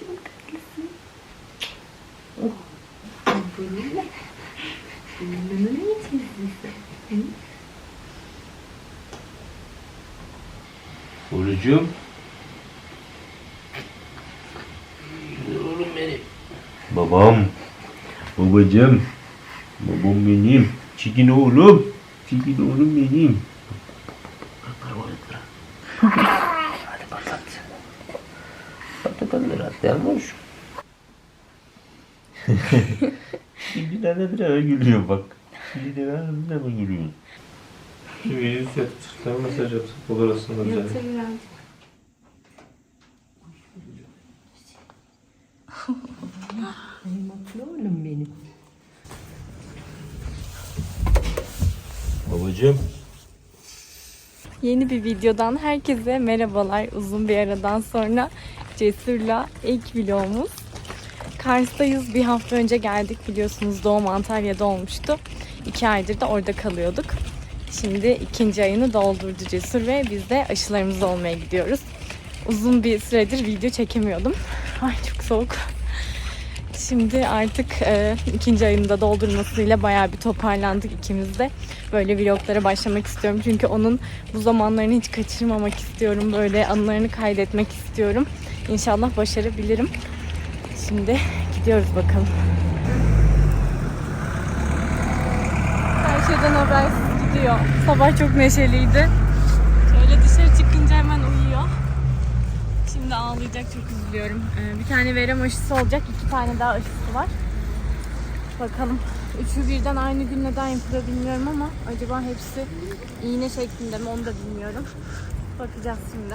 Çok tatlısın. Oh. Bununla ne yiyeceksin sen? Hı? Orucum. Oğlum benim. Babam. Babacım. Babam benim. Çikin oğlum. Çikin oğlum benim. Atlayalmış. Şimdi nerede bir ara gülüyor bak. Şimdi de bir ara gülüyor. Bir yüz yat, sırttan mesaj at. Olur aslında güzel. Yatır birazcık. Benim oğlum benim. Babacım. Yeni bir videodan herkese merhabalar. Uzun bir aradan sonra Cesur'la ilk vlogumuz. Kars'tayız. Bir hafta önce geldik biliyorsunuz doğum Antalya'da olmuştu. İki aydır da orada kalıyorduk. Şimdi ikinci ayını doldurdu Cesur ve biz de aşılarımızı olmaya gidiyoruz. Uzun bir süredir video çekemiyordum. Ay çok soğuk. Şimdi artık e, ikinci ayını da doldurmasıyla bayağı bir toparlandık ikimiz de. Böyle vloglara başlamak istiyorum. Çünkü onun bu zamanlarını hiç kaçırmamak istiyorum. Böyle anılarını kaydetmek istiyorum. İnşallah başarabilirim. Şimdi gidiyoruz bakalım. Her şeyden habersiz gidiyor. Sabah çok neşeliydi. Şöyle dışarı çıkınca hemen uyuyor. Şimdi ağlayacak çok üzülüyorum. Ee, bir tane verem aşısı olacak. iki tane daha aşısı var. Bakalım. Üçü birden aynı gün neden yapılıyor bilmiyorum ama acaba hepsi iğne şeklinde mi onu da bilmiyorum. Bakacağız şimdi.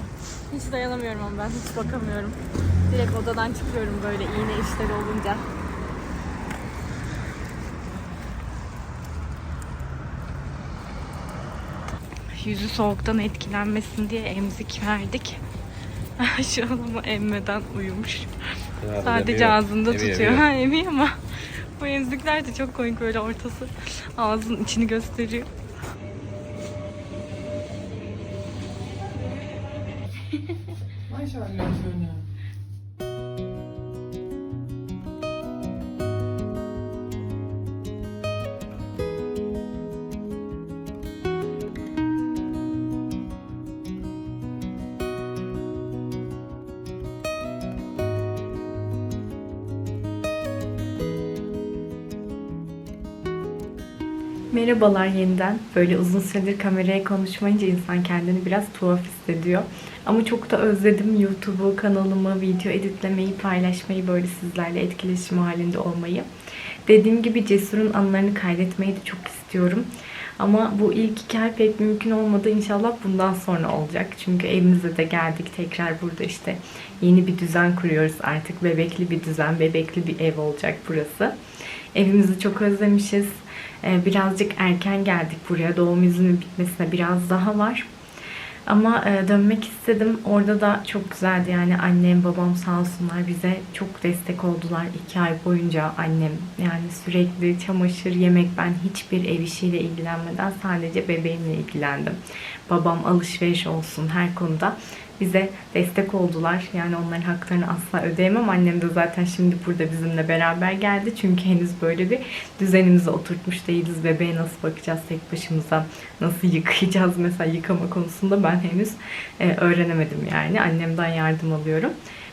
Hiç dayanamıyorum ama ben hiç bakamıyorum. Direkt odadan çıkıyorum böyle iğne işleri olunca. Yüzü soğuktan etkilenmesin diye emzik verdik. Şu an ama emmeden uyumuş. Sadece ağzında tutuyor. Ha emiyor ama bu emzikler de çok komik böyle ortası ağzın içini gösteriyor. Merhabalar yeniden. Böyle uzun süredir kameraya konuşmayınca insan kendini biraz tuhaf hissediyor. Ama çok da özledim YouTube'u, kanalımı, video editlemeyi, paylaşmayı, böyle sizlerle etkileşim halinde olmayı. Dediğim gibi Cesur'un anılarını kaydetmeyi de çok istiyorum. Ama bu ilk iki ay pek mümkün olmadı. İnşallah bundan sonra olacak. Çünkü evimize de geldik. Tekrar burada işte yeni bir düzen kuruyoruz artık. Bebekli bir düzen, bebekli bir ev olacak burası. Evimizi çok özlemişiz. Ee, Birazcık erken geldik buraya. Doğum izni bitmesine biraz daha var. Ama e, dönmek istedim. Orada da çok güzeldi yani annem babam sağ olsunlar bize çok destek oldular iki ay boyunca annem yani sürekli çamaşır yemek ben hiçbir ev işiyle ilgilenmeden sadece bebeğimle ilgilendim. Babam alışveriş olsun her konuda bize destek oldular. Yani onların haklarını asla ödeyemem. Annem de zaten şimdi burada bizimle beraber geldi. Çünkü henüz böyle bir düzenimizi oturtmuş değiliz. Bebeğe nasıl bakacağız tek başımıza? Nasıl yıkayacağız? Mesela yıkama konusunda ben henüz e, öğrenemedim yani. Annemden yardım alıyorum.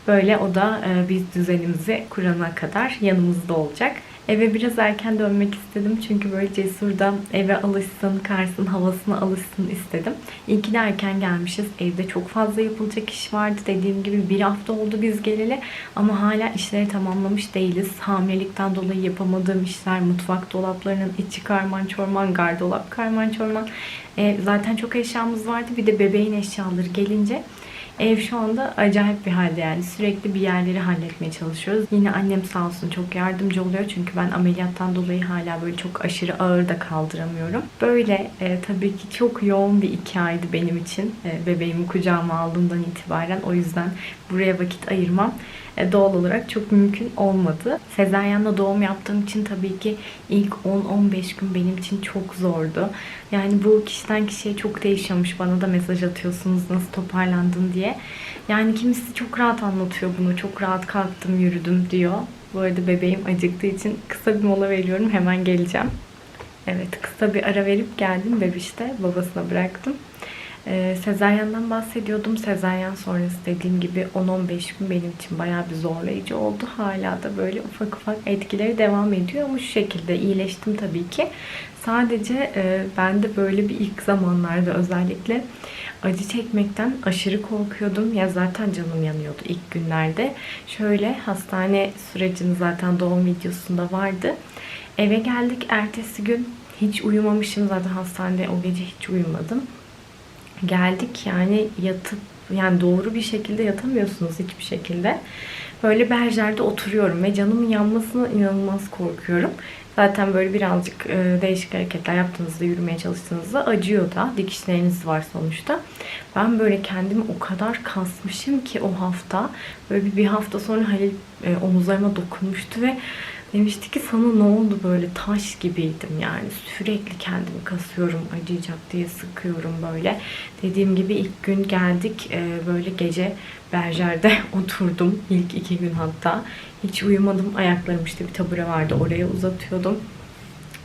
Böyle o da e, biz düzenimizi kurana kadar yanımızda olacak. Eve biraz erken dönmek istedim çünkü böyle cesurda eve alışsın, Kars'ın havasına alışsın istedim. İyi ki de erken gelmişiz. Evde çok fazla yapılacak iş vardı. Dediğim gibi bir hafta oldu biz geleli ama hala işleri tamamlamış değiliz. Hamilelikten dolayı yapamadığım işler, mutfak dolaplarının içi karman çorman, gardolap karman çorman. E, zaten çok eşyamız vardı. Bir de bebeğin eşyaları gelince Ev şu anda acayip bir halde yani. Sürekli bir yerleri halletmeye çalışıyoruz. Yine annem sağ olsun çok yardımcı oluyor. Çünkü ben ameliyattan dolayı hala böyle çok aşırı ağır da kaldıramıyorum. Böyle e, tabii ki çok yoğun bir iki aydı benim için. E, bebeğimi kucağıma aldığımdan itibaren. O yüzden buraya vakit ayırmam e, doğal olarak çok mümkün olmadı. Sezaryenle doğum yaptığım için tabii ki ilk 10-15 gün benim için çok zordu. Yani bu kişiden kişiye çok değişiyormuş. Bana da mesaj atıyorsunuz nasıl toparlandın diye. Yani kimisi çok rahat anlatıyor bunu. Çok rahat kalktım, yürüdüm diyor. Bu arada bebeğim acıktığı için kısa bir mola veriyorum. Hemen geleceğim. Evet kısa bir ara verip geldim bebişte. Babasına bıraktım. Ee, sezaryen'den bahsediyordum. Sezaryen sonrası dediğim gibi 10-15 gün benim için bayağı bir zorlayıcı oldu. Hala da böyle ufak ufak etkileri devam ediyor ama şu şekilde iyileştim tabii ki. Sadece e, ben de böyle bir ilk zamanlarda özellikle acı çekmekten aşırı korkuyordum. Ya zaten canım yanıyordu ilk günlerde. Şöyle hastane sürecinin zaten doğum videosunda vardı. Eve geldik ertesi gün hiç uyumamışım zaten hastanede o gece hiç uyumadım. Geldik yani yatıp yani doğru bir şekilde yatamıyorsunuz hiçbir şekilde. Böyle berjerde oturuyorum ve canımın yanmasına inanılmaz korkuyorum. Zaten böyle birazcık e, değişik hareketler yaptığınızda, yürümeye çalıştığınızda acıyor da. Dikişleriniz var sonuçta. Ben böyle kendimi o kadar kasmışım ki o hafta. Böyle bir, hafta sonra Halil e, omuzlarıma dokunmuştu ve demişti ki sana ne oldu böyle taş gibiydim yani. Sürekli kendimi kasıyorum, acıyacak diye sıkıyorum böyle. Dediğim gibi ilk gün geldik böyle gece berjerde oturdum. ilk iki gün hatta. Hiç uyumadım. Ayaklarım işte bir tabure vardı. Oraya uzatıyordum.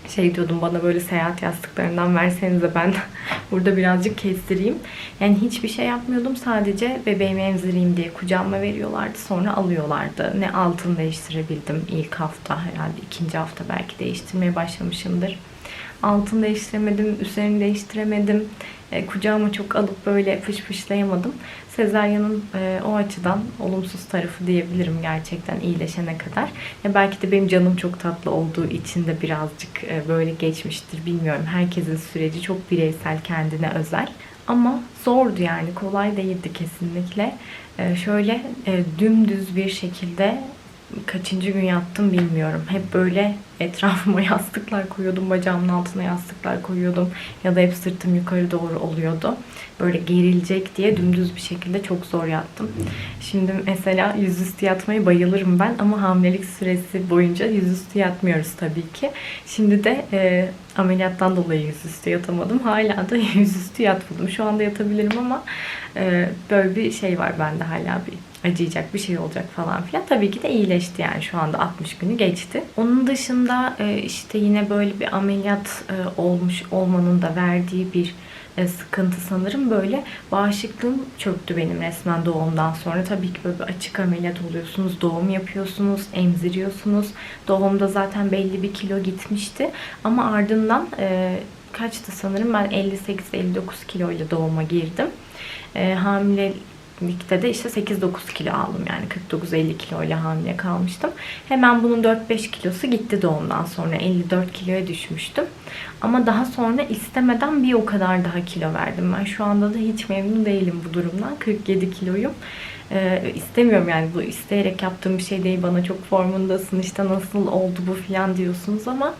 Şey diyordum bana böyle seyahat yastıklarından versenize ben burada birazcık kestireyim. Yani hiçbir şey yapmıyordum. Sadece bebeğimi emzireyim diye kucağıma veriyorlardı. Sonra alıyorlardı. Ne altını değiştirebildim ilk hafta herhalde. ikinci hafta belki değiştirmeye başlamışımdır. Altını değiştiremedim, üzerini değiştiremedim. E, kucağıma çok alıp böyle fış fışlayamadım. Sezaryen'in e, o açıdan olumsuz tarafı diyebilirim gerçekten iyileşene kadar. Ya belki de benim canım çok tatlı olduğu için de birazcık e, böyle geçmiştir bilmiyorum. Herkesin süreci çok bireysel, kendine özel. Ama zordu yani kolay değildi kesinlikle. E, şöyle e, dümdüz bir şekilde kaçıncı gün yattım bilmiyorum. Hep böyle etrafıma yastıklar koyuyordum. Bacağımın altına yastıklar koyuyordum. Ya da hep sırtım yukarı doğru oluyordu. Böyle gerilecek diye dümdüz bir şekilde çok zor yattım. Şimdi mesela yüzüstü yatmayı bayılırım ben. Ama hamilelik süresi boyunca yüzüstü yatmıyoruz tabii ki. Şimdi de e, ameliyattan dolayı yüzüstü yatamadım. Hala da yüzüstü yatmadım. Şu anda yatabilirim ama e, böyle bir şey var bende hala bir acıyacak bir şey olacak falan filan. Tabii ki de iyileşti yani şu anda 60 günü geçti. Onun dışında e, işte yine böyle bir ameliyat e, olmuş olmanın da verdiği bir e, sıkıntı sanırım böyle bağışıklığım çöktü benim resmen doğumdan sonra. Tabii ki böyle açık ameliyat oluyorsunuz, doğum yapıyorsunuz, emziriyorsunuz. Doğumda zaten belli bir kilo gitmişti ama ardından e, kaçtı sanırım ben 58-59 kilo ile doğuma girdim. Hamile Ligde de işte 8-9 kilo aldım yani 49-50 kilo ile hamile kalmıştım. Hemen bunun 4-5 kilosu gitti doğumdan sonra 54 kiloya düşmüştüm. Ama daha sonra istemeden bir o kadar daha kilo verdim. Ben şu anda da hiç memnun değilim bu durumdan. 47 kiloyum. Ee, istemiyorum yani bu isteyerek yaptığım bir şey değil. Bana çok formundasın işte nasıl oldu bu falan diyorsunuz ama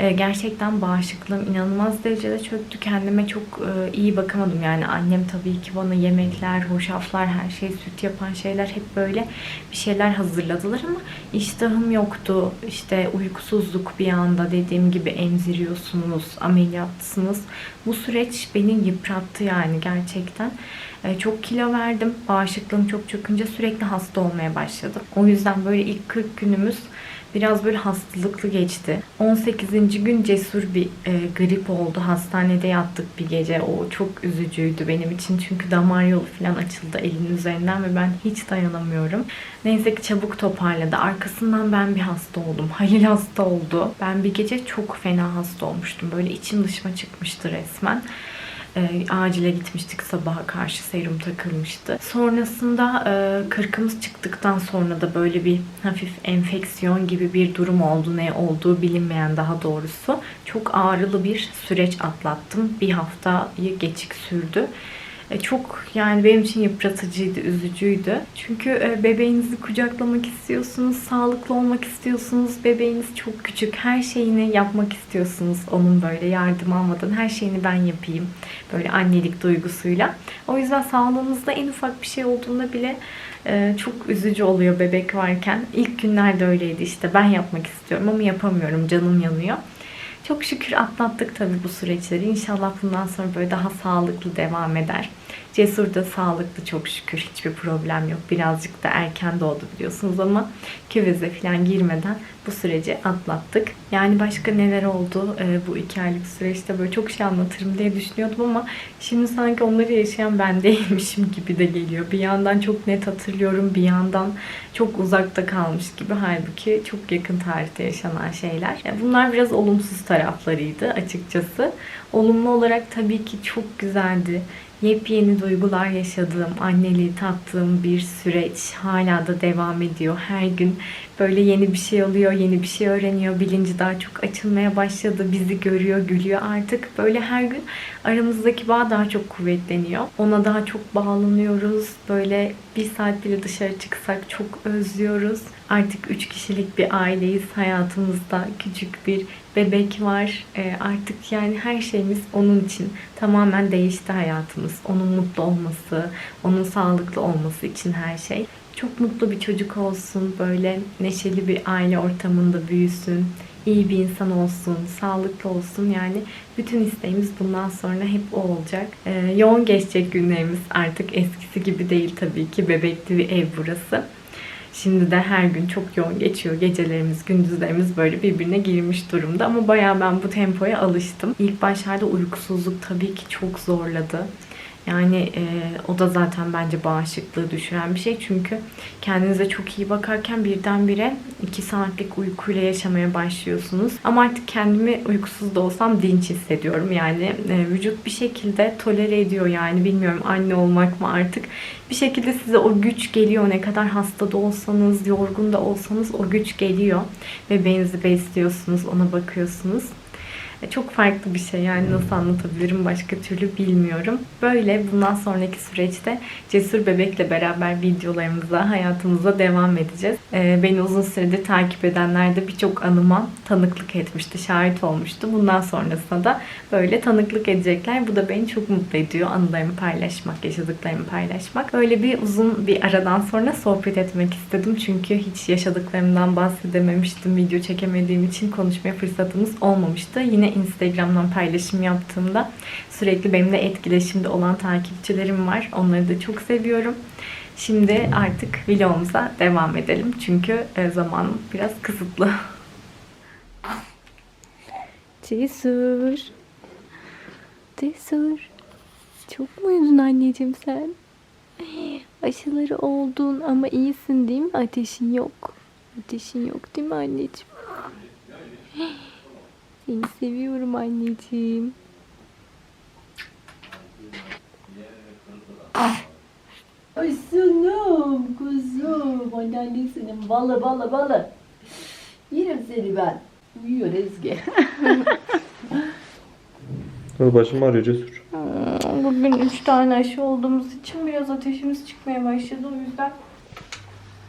e, gerçekten bağışıklığım inanılmaz derecede çöktü. Kendime çok e, iyi bakamadım. Yani annem tabii ki bana yemekler, hoşaflar, her şey, süt yapan şeyler hep böyle bir şeyler hazırladılar ama iştahım yoktu. İşte uykusuzluk bir anda dediğim gibi emziriyorsunuz, ameliyatsınız. Bu süreç beni yıprattı yani gerçekten. E, çok kilo verdim. Bağışıklığım çok çökünce sürekli hasta olmaya başladım. O yüzden böyle ilk 40 günümüz biraz böyle hastalıklı geçti. 18. gün cesur bir e, grip oldu. Hastanede yattık bir gece. O çok üzücüydü benim için. Çünkü damar yolu falan açıldı elin üzerinden ve ben hiç dayanamıyorum. Neyse ki çabuk toparladı. Arkasından ben bir hasta oldum. Halil hasta oldu. Ben bir gece çok fena hasta olmuştum. Böyle içim dışıma çıkmıştı resmen. E, acile gitmiştik sabaha karşı serum takılmıştı. Sonrasında e, kırkımız çıktıktan sonra da böyle bir hafif enfeksiyon gibi bir durum oldu. Ne olduğu bilinmeyen daha doğrusu. Çok ağrılı bir süreç atlattım. Bir haftayı geçik sürdü. E, çok yani benim için yıpratıcıydı, üzücüydü. Çünkü e, bebeğinizi kucaklamak istiyorsunuz, sağlıklı olmak istiyorsunuz. Bebeğiniz çok küçük, her şeyini yapmak istiyorsunuz. Onun böyle yardım almadan her şeyini ben yapayım. Böyle annelik duygusuyla. O yüzden sağlığınızda en ufak bir şey olduğunda bile e, çok üzücü oluyor bebek varken. İlk günlerde öyleydi işte. Ben yapmak istiyorum ama yapamıyorum. Canım yanıyor. Çok şükür atlattık tabii bu süreçleri. İnşallah bundan sonra böyle daha sağlıklı devam eder. Cesur da sağlıklı çok şükür. Hiçbir problem yok. Birazcık da erken doğdu biliyorsunuz ama küveze falan girmeden bu süreci atlattık. Yani başka neler oldu e, bu iki aylık süreçte böyle çok şey anlatırım diye düşünüyordum ama şimdi sanki onları yaşayan ben değilmişim gibi de geliyor. Bir yandan çok net hatırlıyorum, bir yandan çok uzakta kalmış gibi. Halbuki çok yakın tarihte yaşanan şeyler. Yani bunlar biraz olumsuz taraflarıydı açıkçası. Olumlu olarak tabii ki çok güzeldi. Yepyeni duygular yaşadığım, anneliği tattığım bir süreç hala da devam ediyor. Her gün böyle yeni bir şey oluyor, yeni bir şey öğreniyor. Bilinci daha çok açılmaya başladı. Bizi görüyor, gülüyor artık. Böyle her gün aramızdaki bağ daha çok kuvvetleniyor. Ona daha çok bağlanıyoruz. Böyle bir saat bile dışarı çıksak çok özlüyoruz. Artık üç kişilik bir aileyiz. Hayatımızda küçük bir bebek var. Ee, artık yani her şeyimiz onun için tamamen değişti hayatımız. Onun mutlu olması, onun sağlıklı olması için her şey. Çok mutlu bir çocuk olsun, böyle neşeli bir aile ortamında büyüsün, iyi bir insan olsun, sağlıklı olsun. Yani bütün isteğimiz bundan sonra hep o olacak. Ee, yoğun geçecek günlerimiz artık eskisi gibi değil tabii ki. Bebekli bir ev burası. Şimdi de her gün çok yoğun geçiyor. Gecelerimiz, gündüzlerimiz böyle birbirine girmiş durumda. Ama bayağı ben bu tempoya alıştım. İlk başlarda uykusuzluk tabii ki çok zorladı. Yani e, o da zaten bence bağışıklığı düşüren bir şey. Çünkü kendinize çok iyi bakarken birdenbire 2 saatlik uykuyla yaşamaya başlıyorsunuz. Ama artık kendimi uykusuz da olsam dinç hissediyorum. Yani e, vücut bir şekilde tolere ediyor yani. Bilmiyorum anne olmak mı artık. Bir şekilde size o güç geliyor. Ne kadar hasta da olsanız, yorgun da olsanız o güç geliyor. Bebeğinizi besliyorsunuz, ona bakıyorsunuz. E, Çok farklı bir şey yani nasıl anlatabilirim başka türlü bilmiyorum. Böyle bundan sonraki süreçte Cesur Bebek'le beraber videolarımıza, hayatımıza devam edeceğiz. Ee, beni uzun süredir takip edenler de birçok anıma tanıklık etmişti, şahit olmuştu. Bundan sonrasında da böyle tanıklık edecekler. Bu da beni çok mutlu ediyor. Anılarımı paylaşmak, yaşadıklarımı paylaşmak. Böyle bir uzun bir aradan sonra sohbet etmek istedim. Çünkü hiç yaşadıklarımdan bahsedememiştim. Video çekemediğim için konuşmaya fırsatımız olmamıştı. Yine Instagram'dan paylaşım yaptığımda sürekli benimle etkileşimde olan takipçilerim var. Onları da çok seviyorum. Şimdi artık vlogumuza devam edelim. Çünkü e, zamanım biraz kısıtlı. Cesur. Cesur. Çok mu uyudun anneciğim sen? Aşıları oldun ama iyisin değil mi? Ateşin yok. Ateşin yok değil mi anneciğim? Seni seviyorum anneciğim. Ay sunum kuzum. Anneannesinin balı balı balı. Yerim seni ben. Uyuyor Ezgi. Başım ağrıyor Cesur. Bugün üç tane aşı olduğumuz için biraz ateşimiz çıkmaya başladı. O yüzden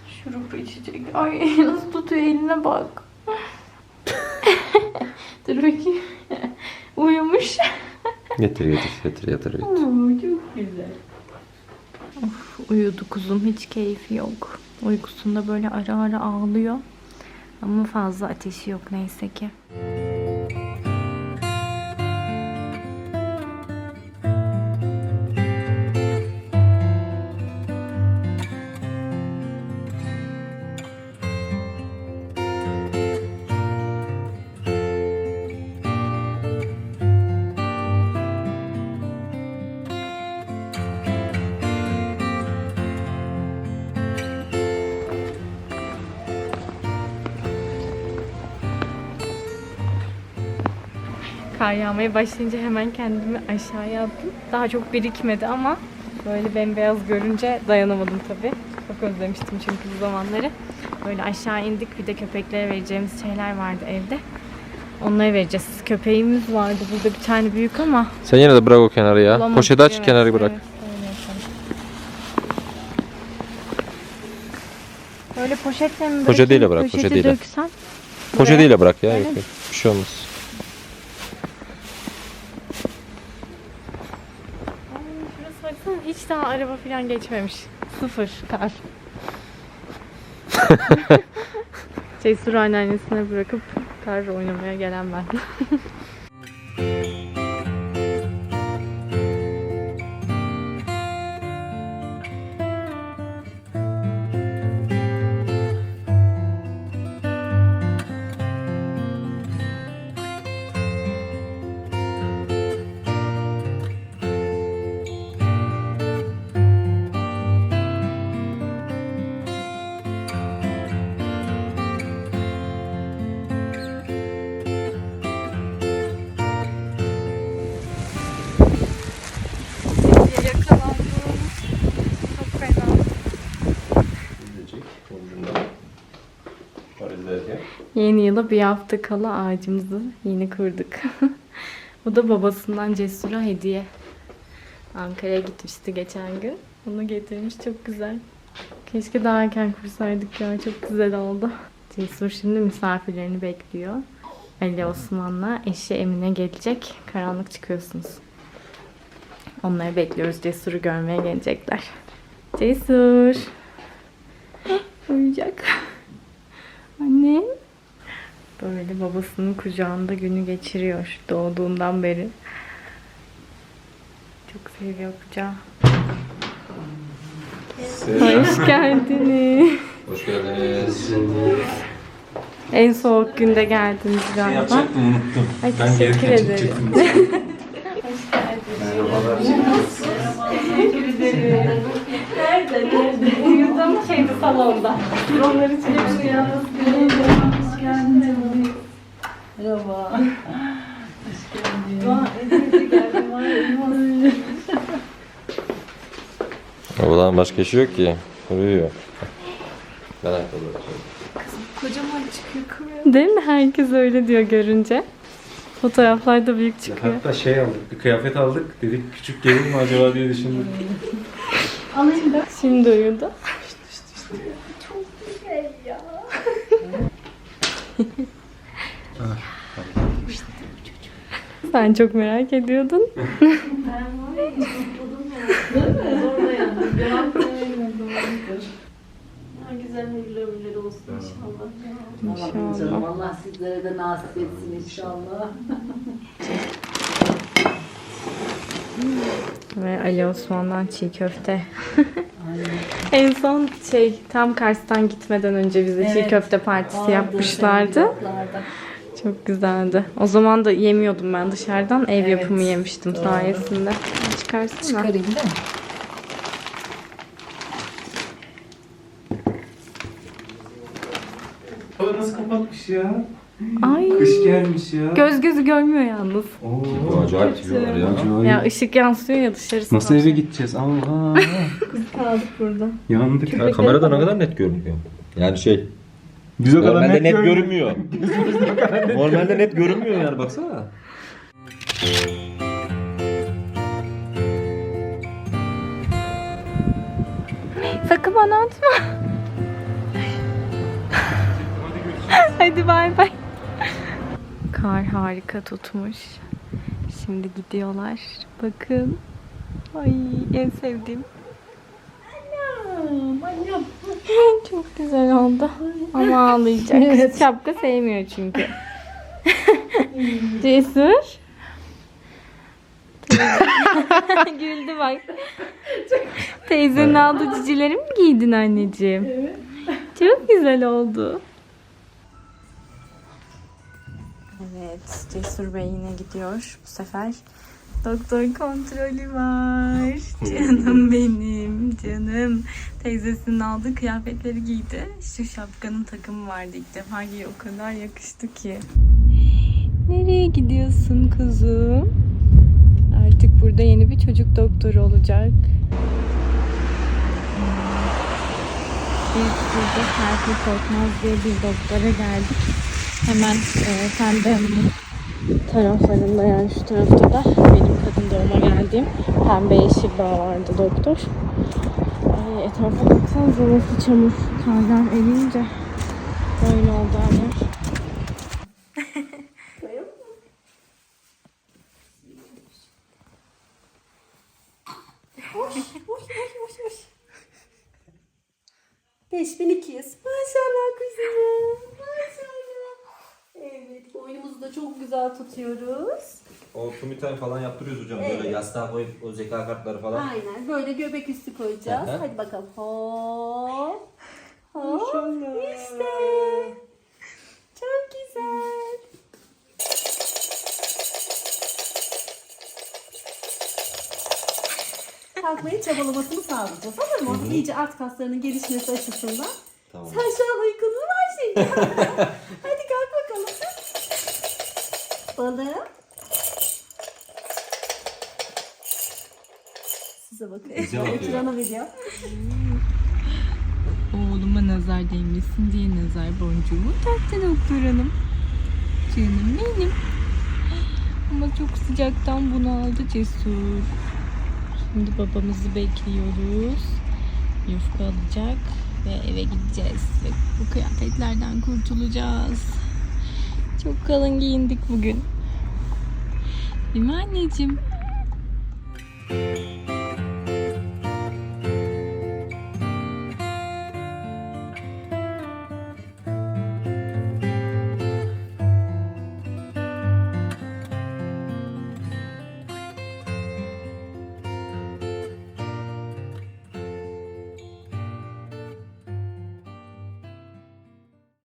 şurup içecek. Ay nasıl tutuyor eline bak. Dur bakayım. Uyumuş. Getir getir getir getir. getir. Oo, çok güzel. Uyudu kuzum hiç keyfi yok. Uykusunda böyle ara ara ağlıyor. Ama fazla ateşi yok neyse ki. kar yağmaya başlayınca hemen kendimi aşağıya attım. Daha çok birikmedi ama böyle bembeyaz görünce dayanamadım tabii. Çok özlemiştim çünkü bu zamanları. Böyle aşağı indik bir de köpeklere vereceğimiz şeyler vardı evde. Onlara vereceğiz. Köpeğimiz vardı burada bir tane büyük ama. Sen yine de bırak o kenarı ya. Bulamadık, Poşeti aç evet, kenarı bırak. Evet. Öyle poşetle mi Poşetiyle bırak, poşetiyle. Döksen, Poşetiyle bırak ya. Öyle yok, yok. Bir şey olmaz. Daha araba falan geçmemiş. Sıfır kar. Cesur anneannesine bırakıp kar oynamaya gelen ben. Yeni yıla bir hafta kala ağacımızı yeni kurduk. Bu da babasından Cesur'a hediye. Ankara'ya gitmişti geçen gün. Onu getirmiş çok güzel. Keşke daha erken kursaydık ya çok güzel oldu. Cesur şimdi misafirlerini bekliyor. Ali Osman'la eşi Emine gelecek. Karanlık çıkıyorsunuz. Onları bekliyoruz. Cesur'u görmeye gelecekler. Cesur. Uyuyacak. Anne. Böyle babasının kucağında günü geçiriyor doğduğundan beri. Çok seviyor kucağı. Hoş geldiniz. Hoş geldiniz. En soğuk günde geldiniz galiba. Yapacaktım unuttum. Ay Ben teşekkür ederim. çekecektim. Nerede? Nerede? Uyudu ama şeydi salonda. Onları çekip yalnız Hoş geldin. Merhaba. Hoş geldin. Geldim. Babadan başka işi yok ki. Uyuyor. Ben ayakkabı Kocaman çıkıyor kamera. Değil mi? Herkes öyle diyor görünce. Fotoğraflarda büyük çıkıyor. Hatta şey aldık, bir kıyafet aldık. Dedik küçük gelir mi acaba diye düşündük. Alayım da. Şimdi uyudu. Sen çok merak ediyordun. Değil mi? Orada yandım. Cevap vermedim. Ha, Güzel hayırlı ömürler olsun inşallah. İnşallah. Allah sizlere de nasip etsin inşallah. Ve Ali Osman'dan çiğ köfte. en son şey tam Kars'tan gitmeden önce bize çiğ Evet. köfte partisi Vardı yapmışlardı. Çok güzeldi. O zaman da yemiyordum ben dışarıdan. Ev Evet, yapımı yemiştim doğru. sayesinde. Çıkarsana. Çıkarayım değil mi? Kapatmış ya? Ay. Kış gelmiş ya. Göz gözü görmüyor yalnız. Oo. Acayip tipi var ya. Acayip. Ya ışık yansıyor ya dışarısı. Nasıl eve gideceğiz? Allah. kaldık burada? Yandık. Ya kamerada ne kadar net görünüyor. Yani şey. Biz o Normalde net, görünmüyor. Normalde net görünmüyor yani baksana. Sakın bana atma. Hadi bay bay. Kar harika tutmuş. Şimdi gidiyorlar. Bakın. Ay en sevdiğim. Annem, annem. Çok güzel oldu. Ama ağlayacak. Şapka sevmiyor çünkü. Cesur. Güldü bak. Teyzenin aldığı cicileri mi giydin anneciğim? Evet. Çok güzel oldu. Evet, Cesur Bey yine gidiyor bu sefer. Doktor kontrolü var. Canım benim, canım. Teyzesinin aldığı kıyafetleri giydi. Şu şapkanın takımı vardı ilk defa giy. O kadar yakıştı ki. Nereye gidiyorsun kuzum? Artık burada yeni bir çocuk doktoru olacak. Biz burada Serpil Korkmaz diye bir doktora geldik. Hemen e, Pembe taraflarında yani şu tarafta da benim kadın doğuma geldiğim Pembe Yeşil Bağ vardı doktor. Ee, etrafa baksanıza nasıl çamur. Karlar eriyince böyle oldu her yer. Hoş, hoş, hoş, hoş, hoş. 5200. Maşallah kuzum. Maşallah. Evet, boynumuzu güzel tutuyoruz. O kumiten falan yaptırıyoruz hocam. Evet. Böyle yastığa koyup o zeka kartları falan. Aynen, böyle göbek üstü koyacağız. Hı hı. Hadi bakalım. Hop. Hop. İşte. Çok güzel. Kalkmayı çabalamasını sağlayacağız. Olur mu? İyice alt kaslarının gelişmesi açısından. Tamam. Sen şu an uykun mu var senin? Hadi. Balım. Size bakın. Bize bakıyor. Ekrana veriyor. Oğluma nazar değmesin diye nazar boncuğumu taktı doktor hanım. Canım benim. Ama çok sıcaktan bunaldı cesur. Şimdi babamızı bekliyoruz. Yufka alacak ve eve gideceğiz. Ve bu kıyafetlerden kurtulacağız. Çok kalın giyindik bugün. Değil mi anneciğim?